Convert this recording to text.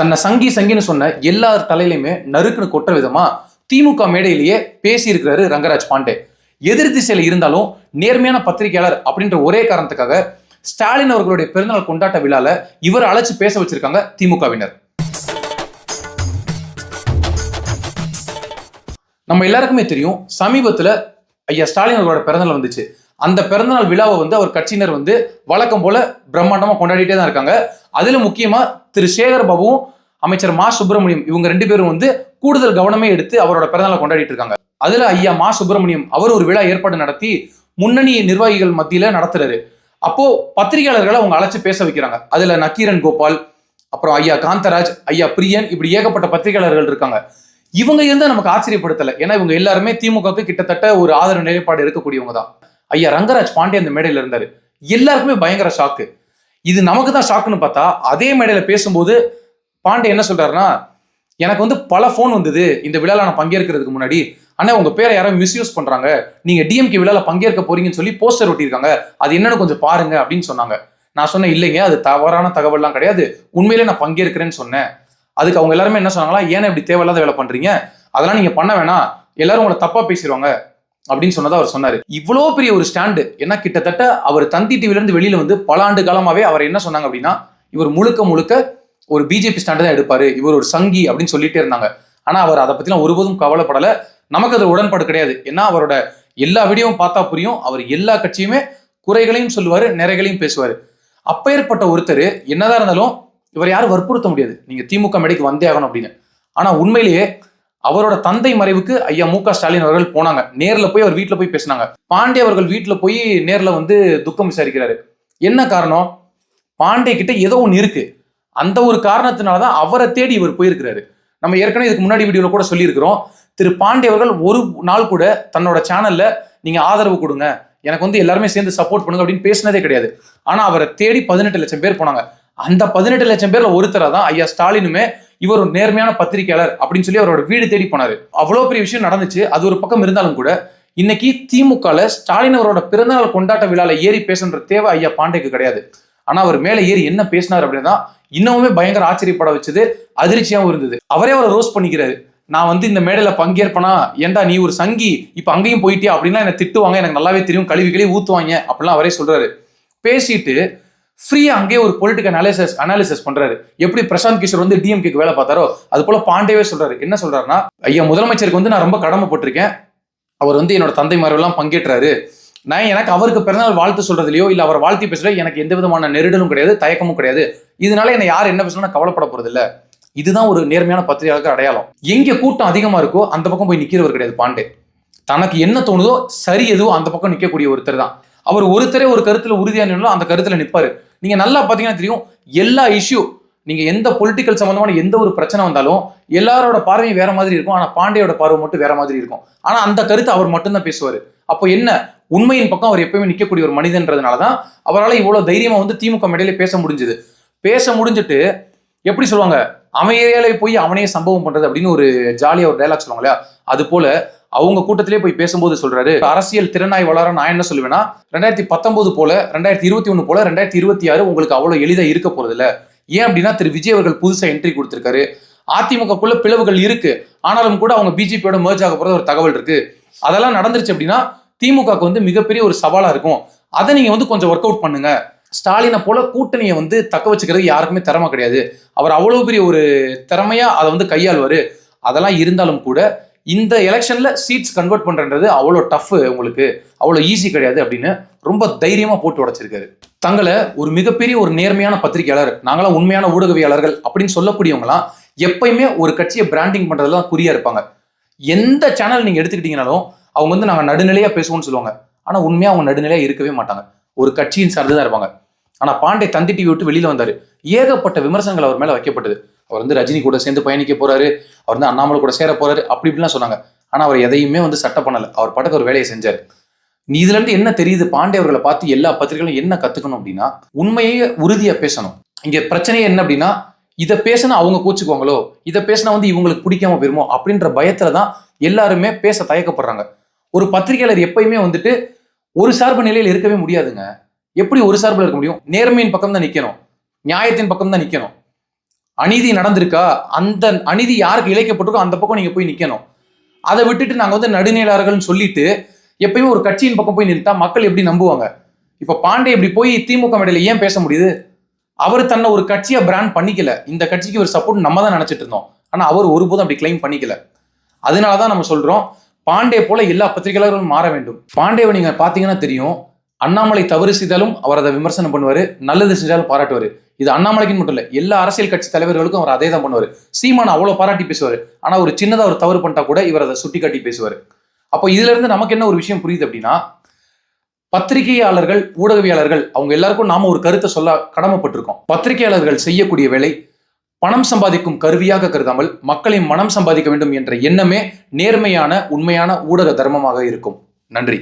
தன்னை சங்கி சங்கின்னு சொன்ன எல்லார் தலையிலையுமே நறுக்குன்னு கொட்டுற விதமா திமுக மேடையிலேயே பேசியிருக்கிறாரு ரங்கராஜ் பாண்டே. எதிர் திசையில இருந்தாலும் நேர்மையான பத்திரிகையாளர் அப்படின்ற ஒரே காரணத்துக்காக ஸ்டாலின் அவர்களுடைய பிறந்தநாள் கொண்டாட்ட விழால இவர் அழைச்சு பேச வச்சிருக்காங்க திமுகவினர். நம்ம எல்லாருக்குமே தெரியும் சமீபத்துல ஐயா ஸ்டாலின் அவர்களோட பிறந்தநாள் வந்துச்சு. அந்த பிறந்தநாள் விழாவை வந்து அவர் கட்சியினர் வந்து வழக்கம் போல பிரம்மாண்டமா கொண்டாடிட்டே தான் இருக்காங்க. அதுல முக்கியமா திரு சேகர் பாபுவும் அமைச்சர் மா சுப்பிரமணியம் இவங்க ரெண்டு பேரும் வந்து கூடுதல் கவனமே எடுத்து அவரோட பிறந்தநாளை கொண்டாடிட்டு இருக்காங்க. அதுல ஐயா மா சுப்பிரமணியம் அவர் ஒரு விழா ஏற்பாடு நடத்தி முன்னணி நிர்வாகிகள் மத்தியில நடத்துறாரு. அப்போ பத்திரிகையாளர்களை அவங்க அழைச்சு பேச வைக்கிறாங்க. அதுல நக்கீரன் கோபால் அப்புறம் ஐயா காந்தராஜ் ஐயா பிரியன் இப்படி ஏகப்பட்ட பத்திரிகையாளர்கள் இருக்காங்க. இவங்க இருந்தால் நமக்கு ஆச்சரியப்படுத்தலை. ஏன்னா இவங்க எல்லாருமே திமுகவுக்கு கிட்டத்தட்ட ஒரு ஆதரவு நிலைப்பாடு இருக்கக்கூடியவங்க தான். ஐயா ரங்கராஜ் பாண்டே அந்த மேடையில் இருந்தார். எல்லாருக்குமே பயங்கர ஷாக்கு இது நமக்கு தான் ஷாக்குன்னு பார்த்தா அதே மேடையில் பேசும்போது பாண்டே என்ன சொல்றாருன்னா எனக்கு வந்து பல ஃபோன் வந்தது. இந்த விழாவில் நான் பங்கேற்கிறதுக்கு முன்னாடி. அண்ணா உங்கள் பேரை யாரும் மிஸ்யூஸ் பண்ணுறாங்க நீங்கள் டிஎம்கே விழாவில் பங்கேற்க போறீங்கன்னு சொல்லி போஸ்டர் ஒட்டியிருக்காங்க. அது என்னன்னு கொஞ்சம் பாருங்க அப்படின்னு சொன்னாங்க. நான் சொன்னேன் இல்லைங்க அது தவறான தகவல்லாம் கிடையாது. உண்மையிலே நான் பங்கேற்கிறேன்னு சொன்னேன். அதுக்கு அவங்க எல்லாருமே என்ன சொன்னாங்களா ஏன் இப்படி தேவையில்லாத வேலை பண்ணுறீங்க அதெல்லாம் நீங்கள் பண்ண வேணாம். எல்லாரும் உங்களை தப்பாக பேசிடுவாங்க அப்படின்னு சொன்னதை அவர் சொன்னாரு. இவ்வளோ பெரிய ஒரு ஸ்டாண்டு ஏன்னா கிட்டத்தட்ட அவர் தந்தி டிவிலேருந்து வெளியில் வெளியில வந்து பல ஆண்டு காலமாவே அவர் என்ன சொன்னாங்க அப்படின்னா இவர் முழுக்க முழுக்க ஒரு பிஜேபி ஸ்டாண்டு தான் எடுப்பாரு இவர் ஒரு சங்கி அப்படின்னு சொல்லிட்டே இருந்தாங்க. ஆனா அவர் அதை பத்திலாம் ஒருபோதும் கவலைப்படல. நமக்கு அது உடன்பாடு கிடையாது. ஏன்னா அவரோட எல்லா வீடியோவும் பார்த்தா புரியும். அவர் எல்லா கட்சியுமே குறைகளையும் சொல்லுவார் நிறைகளையும் பேசுவார். அப்பேற்பட்ட ஒருத்தர் என்னதான் இருந்தாலும் இவர் யாரும் வற்புறுத்த முடியாது. நீங்க திமுக மேடைக்கு வந்தே ஆகணும் அப்படின்னு. ஆனா உண்மையிலேயே அவரோட தந்தை மறைவுக்கு ஐயா மு க ஸ்டாலின் அவர்கள் போனாங்க. நேர்ல போய் அவர் வீட்டில் போய் பேசினாங்க. பாண்டே அவர்கள் வீட்டில் போய் நேர்ல வந்து துக்கம் விசாரிக்கிறாரு. என்ன காரணம்? பாண்டே கிட்ட ஏதோ ஒன்று இருக்கு. அந்த ஒரு காரணத்தினால தான் அவரை தேடி இவர் போயிருக்கிறாரு. நம்ம ஏற்கனவே இதுக்கு முன்னாடி வீடியோவில் கூட சொல்லியிருக்கிறோம். திரு பாண்டே அவர்கள் ஒரு நாள் கூட தன்னோட சேனல்ல நீங்க ஆதரவு கொடுங்க. எனக்கு வந்து எல்லாருமே சேர்ந்து சப்போர்ட் பண்ணுங்க அப்படின்னு பேசினதே கிடையாது. ஆனா அவரை தேடி பதினெட்டு லட்சம் பேர் போனாங்க. அந்த பதினெட்டு லட்சம் பேர்ல ஒருத்தரா தான் ஐயா ஸ்டாலினுமே இவர் ஒரு நேர்மையான பத்திரிகையாளர் அப்படின்னு சொல்லி அவரோட வீடு தேடி போனாரு. அவ்வளோ பெரிய விஷயம் நடந்துச்சு. அது ஒரு பக்கம் இருந்தாலும் கூட இன்னைக்கு திமுகல ஸ்டாலின் அவரோட பிறந்தநாள் கொண்டாட்ட விழால ஏறி பேசுன்ற தேவை ஐயா பாண்டேக்கு கிடையாது. ஆனா அவர் மேல ஏறி என்ன பேசினார் அப்படின்னா இன்னமுமே பயங்கர ஆச்சரியப்பட வச்சது அதிர்ச்சியாகவும் இருந்தது. அவரே அவரை ரோஸ் பண்ணிக்கிறாரு. நான் வந்து இந்த மேடையில் பங்கேற்பனா? ஏன்டா நீ ஒரு சங்கி? இப்போ அங்கேயும் போயிட்டியா? அப்படின்னா என்னை திட்டுவாங்க. எனக்கு நல்லாவே தெரியும். கழுவி கழுவி ஊத்துவாங்க. அப்படிலாம் அவரே சொல்றாரு. பேசிட்டு ஃப்ரீயா அங்கேயே ஒரு பொலிட்டிக்கல் அனாலிசிஸ் அனாலிசிஸ் பண்றாரு. எப்படி பிரசாந்த் கிஷோர் வந்து டிஎம்கேக்கு வேலை பார்த்தாரோ அது போல பாண்டேவே சொல்றாரு. என்ன சொல்றாருன்னா ஐயா முதலமைச்சருக்கு வந்து நான் ரொம்ப கடமைப்பட்டிருக்கேன். அவர் வந்து என்னோட தந்தைமாரெல்லாம் பங்கேற்றாரு. நான் எனக்கு அவருக்கு பிறந்தநாள் வாழ்த்து சொல்றதுலையோ இல்லை அவர் வாழ்த்தி பேசுறதுல எனக்கு எந்த விதமான நெருடலும் கிடையாது தயக்கமும் கிடையாது. இதனால என்னை யார் என்ன பேசணும் கவலைப்பட போறது இல்லை இதுதான் ஒரு நேர்மையான பத்திரிகையாளருக்கு அடையாளம். எங்க கூட்டம் அதிகமா இருக்கோ அந்த பக்கம் போய் நிக்கிறவர் கிடையாது பாண்டே. தனக்கு என்ன தோணுதோ சரி எதுவோ அந்த பக்கம் நிற்கக்கூடிய ஒருத்தர் தான். அவர் ஒருத்தரே ஒரு கருத்துல உறுதியாக நின்னாலும் அந்த கருத்துல நிற்பாரு நீங்க நல்லா பாத்தீங்கன்னா தெரியும் எல்லா இஷ்யூ நீங்க எந்த பொலிட்டிக்கல் சம்பந்தமான எந்த ஒரு பிரச்சனை வந்தாலும் எல்லாரோட பார்வையும் வேற மாதிரி இருக்கும். ஆனா பாண்டியோட பார்வை மட்டும் வேற மாதிரி இருக்கும். ஆனா அந்த கருத்து அவர் மட்டும்தான் பேசுவார். அப்போ என்ன? உண்மையின் பக்கம் அவர் எப்பயுமே நிற்கக்கூடிய ஒரு மனிதன்றதுனால தான் அவரால் இவ்வளவு தைரியமா வந்து திமுக மேடையில பேச முடிஞ்சது. பேச முடிஞ்சிட்டு எப்படி சொல்லுவாங்க? அவன் ஏரியால போய் அவனே சம்பவம் பண்றது அப்படின்னு ஒரு ஜாலியா ஒரு டைலாக் சொல்லுவாங்க இல்லையா? அது போல அவங்க கூட்டத்திலே போய் பேசும்போது சொல்றாரு அரசியல் திறனாய் வளர நான் என்ன சொல்லுவேன்னா ரெண்டாயிரத்தி பத்தொன்பது போல ரெண்டாயிரத்தி இருபத்தி ஒன்று போல ரெண்டாயிரத்தி இருபத்தி ஆறு உங்களுக்கு அவ்வளவு எளிதா இருக்க போறது இல்ல ஏன் அப்படின்னா திரு. விஜய் அவர்கள் புதுசா என்ட்ரி கொடுத்திருக்காரு. அதிமுகக்குள்ள பிளவுகள் இருக்கு. ஆனாலும் கூட அவங்க பிஜேபியோட மேர்ஜ் ஆக போறது ஒரு தகவல் இருக்கு. அதெல்லாம் நடந்துருச்சு அப்படின்னா திமுகவுக்கு வந்து மிகப்பெரிய ஒரு சவாலா இருக்கும். அதை நீங்க வந்து கொஞ்சம் ஒர்க் அவுட் பண்ணுங்க. ஸ்டாலினை போல கூட்டணியை வந்து தக்க வச்சுக்கிறது யாருக்குமே திறமை கிடையாது. அவர் அவ்வளவு பெரிய ஒரு திறமையா அதை வந்து கையாள்வாரு. அதெல்லாம் இருந்தாலும் கூட இந்த எலெக்ஷனில் சீட்ஸ் கன்வெர்ட் பண்ணுறது அவ்வளோ டஃப் உங்களுக்கு அவ்வளோ ஈஸி கிடையாது அப்படின்னு ரொம்ப தைரியமாக போட்டு உடைச்சிருக்காரு. தங்களை ஒரு மிகப்பெரிய ஒரு நேர்மையான பத்திரிகையாளர் நாங்களாம் உண்மையான ஊடகவியாளர்கள் அப்படின்னு சொல்லக்கூடியவங்களாம் எப்பயுமே ஒரு கட்சியை பிராண்டிங் பண்ணுறது தான் குறியா இருப்பாங்க. எந்த சேனல் நீங்கள் எடுத்துக்கிட்டீங்கனாலும் அவங்க வந்து நாங்கள் நடுநிலையாக பேசுவோம்னு சொல்லுவாங்க. ஆனால் உண்மையாக அவங்க நடுநிலையாக இருக்கவே மாட்டாங்க. ஒரு கட்சியின் சார்ந்து தான் இருப்பாங்க. ஆனால் பாண்டே தந்தி டிவி விட்டு வெளியில் வந்தார். ஏகப்பட்ட விமர்சனங்கள் அவர் மேலே வைக்கப்பட்டது. அவர் வந்து ரஜினி கூட சேர்ந்து பயணிக்க போறாரு. அவர் வந்து அண்ணாமலை கூட சேர போறாரு. அப்படி இப்படிலாம் சொன்னாங்க. ஆனா அவர் எதையுமே வந்து சட்டை பண்ணல. அவர் பாட்டுக்கு ஒரு வேலையை செஞ்சாரு. நீ இதுல இருந்து என்ன தெரியுது? பாண்டே அவர்களை பார்த்து எல்லா பத்திரிகைகளும் என்ன கத்துக்கணும் அப்படின்னா உண்மையே உறுதியா பேசணும். இங்க பிரச்சனையே என்ன அப்படின்னா இதை பேசினா அவங்க கூச்சுக்குவாங்களோ? இதை பேசினா வந்து இவங்களுக்கு பிடிக்காம போயிருமோ? அப்படின்ற பயத்துல தான் எல்லாருமே பேச தயக்கப்படுறாங்க. ஒரு பத்திரிகையாளர் எப்பயுமே வந்துட்டு ஒரு சார்பு நிலையில் இருக்கவே முடியாதுங்க. எப்படி ஒரு சார்பில் இருக்க முடியும்? நேர்மையின் பக்கம் தான் நிற்கணும் நியாயத்தின் பக்கம் தான் நிற்கணும் அநீதி நடந்திருக்கா? அந்த அநீதி யாருக்கு இழைக்கப்பட்டிருக்கோ அந்த பக்கம் நீங்கள் போய் நிற்கணும் அதை விட்டுட்டு நாங்கள் வந்து நடுநிலையாளர்கள்னு சொல்லிட்டு எப்பயுமே ஒரு கட்சியின் பக்கம் போய் நிறுத்தா மக்கள் எப்படி நம்புவாங்க? இப்போ பாண்டே இப்படி போய் திமுக மேடையில் ஏன் பேச முடியுது? அவர் தன்னை ஒரு கட்சியை பிராண்ட் பண்ணிக்கல. இந்த கட்சிக்கு ஒரு சப்போர்ட் நம்ம தான் நினச்சிட்டு இருந்தோம். ஆனால் அவர் ஒருபோதும் அப்படி கிளைம் பண்ணிக்கல. அதனாலதான் நம்ம சொல்கிறோம் பாண்டே போல எல்லா பத்திரிகையாளர்களும் மாற வேண்டும். பாண்டேவை நீங்கள் பார்த்தீங்கன்னா தெரியும் அண்ணாமலை தவறு செய்தாலும் அவர் அதை விமர்சனம் பண்ணுவார் நல்லது செஞ்சாலும் பாராட்டுவார். இது அண்ணாமலைக்குன்னு மட்டும் இல்லை எல்லா அரசியல் கட்சி தலைவர்களுக்கும் அவர் அதே தான் பண்ணுவார். சீமான் அவ்வளோ பாராட்டி பேசுவார். ஆனால் ஒரு சின்னதாக ஒரு தவறு பண்ணிட்டா கூட இவர் அதை சுட்டி காட்டி பேசுவார். அப்போ இதுலேருந்து நமக்கு என்ன ஒரு விஷயம் புரியுது அப்படின்னா பத்திரிகையாளர்கள் ஊடகவியாளர்கள் அவங்க எல்லாருக்கும் நாம ஒரு கருத்தை சொல்ல கடமைப்பட்டிருக்கோம். பத்திரிகையாளர்கள் செய்யக்கூடிய வேலை பணம் சம்பாதிக்கும் கருவியாக கருதாமல் மக்களின் மனம் சம்பாதிக்க வேண்டும் என்ற எண்ணமே நேர்மையான உண்மையான ஊடக தர்மமாக இருக்கும். நன்றி.